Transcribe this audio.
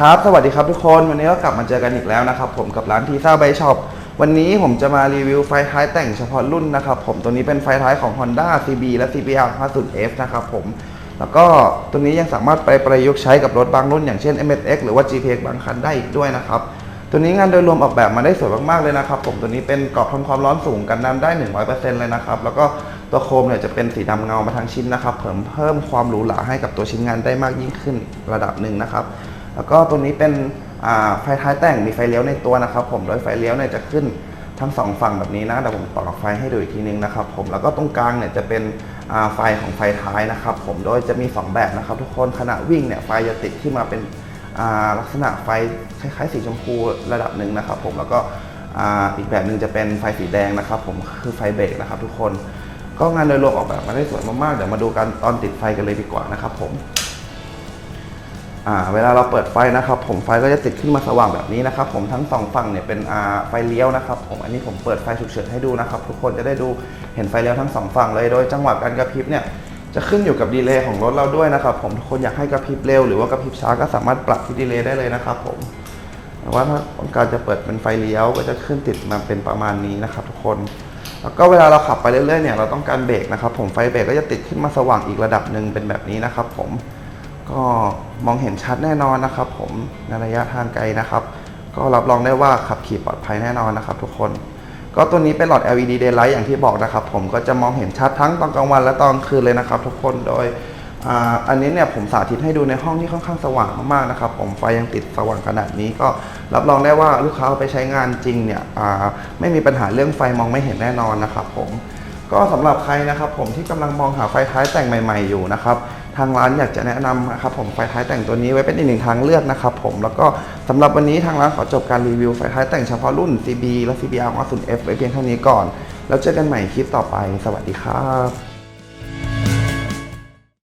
ครับ สวัสดีครับทุกคน วันนี้ก็กลับมาเจอกันอีกแล้วนะครับ ผมกับร้านทีซ่าไบช็อป วันนี้ผมจะมารีวิวไฟท้ายแต่งเฉพาะรุ่นนะครับ ผม ตัวนี้เป็นไฟท้ายของ Honda CB และ CBR 50F นะครับผม แล้วก็ตัวนี้ยังสามารถไปประยุกต์ใช้กับรถบางรุ่นอย่างเช่น MSX หรือว่า GPX บางคันได้อีกด้วยนะครับ ตัวนี้งานโดยรวมออกแบบมาได้สวยมากๆเลยนะครับ ผม ตัวนี้เป็นกรอบทนความร้อนสูงกันน้ำได้ 100%เลยนะครับ แล้วก็ตัวโคมเนี่ยจะเป็นสีดำเงามาทั้งชิ้นนะครับ เพิ่มเพิ่มความหรูหราให้กับตัวชิ้นงานได้มากยิ่งขึ้นระดับหนึ่งนะครับ แล้วก็ตัวนี้เป็นไฟท้ายแต่งมีไฟเลี้ยวในตัวนะครับผมโดยไฟเลี้ยวเนี่ยจะขึ้นทั้งสองฝั่งแบบนี้นะเดี๋ยวผมต่อไฟให้ดูอีกทีนึงนะครับผมแล้วก็ตรงกลางเนี่ยจะเป็นไฟของไฟท้ายนะครับผมโดยจะมีสองแบบนะครับ ทุกคนขณะวิ่งเนี่ยไฟจะติดขึ้นมาเป็นลักษณะไฟคล้ายๆสีชมพูระดับหนึ่งนะครับผมแล้วก็อีกแบบหนึ่งจะเป็นไฟสีแดงนะครับ ผมคือไฟเบรกนะครับ ทุกคนก็งานโดยรวมออกแบบมาได้สวยมากๆเดี๋ยวมาดูกันตอนติดไฟกันเลยดีกว่านะครับผม เวลาเราเปิดไฟนะครับ ผมไฟก็จะติดขึ้นมาสว่างแบบนี้นะครับ ผมทั้งสองฝั่งเนี่ยเป็นอ่าไฟเลี้ยวนะครับ ผมอันนี้ผมเปิดไฟฉุกเฉินให้ดูนะครับ ทุกคนจะได้ดูเห็นไฟเลี้ยวทั้งสองฝั่งเลยโดยจังหวะการกระพริบเนี่ยจะขึ้นอยู่กับดีเลย์ของรถเราด้วยนะครับ ผมทุกคนอยากให้กระพริบเร็วหรือว่ากระพริบช้าก็สามารถปรับที่ดีเลย์ได้เลยนะครับ ผมแต่ว่าถ้าต้องการจะเปิดเป็นไฟเลี้ยวก็จะขึ้นติดมาเป็นประมาณนี้นะครับ ทุกคนแล้วก็เวลาเราขับไปเรื่อยๆเนี่ยเราต้องการเบรกนะครับ ผมไฟเบรกก็จะติดขึ้นมาสว่างอีกระดับหนึ่งเป็นแบบนี้นะครับ ผม ก็มองเห็นชัดแน่นอนนะครับ ผมในระยะทางไกลนะครับ ก็รับรองได้ว่าขับขี่ปลอดภัยแน่นอนนะครับ ทุกคน ก็ตัวนี้เป็นหลอด LED daylight อย่างที่บอกนะครับ ผมก็จะมองเห็นชัดทั้งตอนกลางวันและตอนกลางคืนเลยนะครับ ทุกคนโดยอ,อันนี้เนี่ยผมสาธิตให้ดูในห้องที่ค่อนข้างสว่างมากๆนะครับ ผมไฟยังติดสว่างขนาดนี้ก็รับรองได้ว่าลูกค้าไปใช้งานจริงเนี่ยไม่มีปัญหาเรื่องไฟมองไม่เห็นแน่นอนนะครับ ผม ก็สำหรับใครนะครับผมที่กำลังมองหาไฟท้ายแต่งใหม่ๆอยู่นะครับทางร้านอยากจะแนะนำนะครับผมไฟท้ายแต่งตัวนี้ไว้เป็นอีกหนึ่งทางเลือกนะครับผมแล้วก็สำหรับวันนี้ทางร้านขอจบการรีวิวไฟท้ายแต่งเฉพาะรุ่น CB และ CBR 10F ไว้เพียงเท่านี้ก่อน แล้วเจอกันใหม่คลิปต่อไป สวัสดีครับ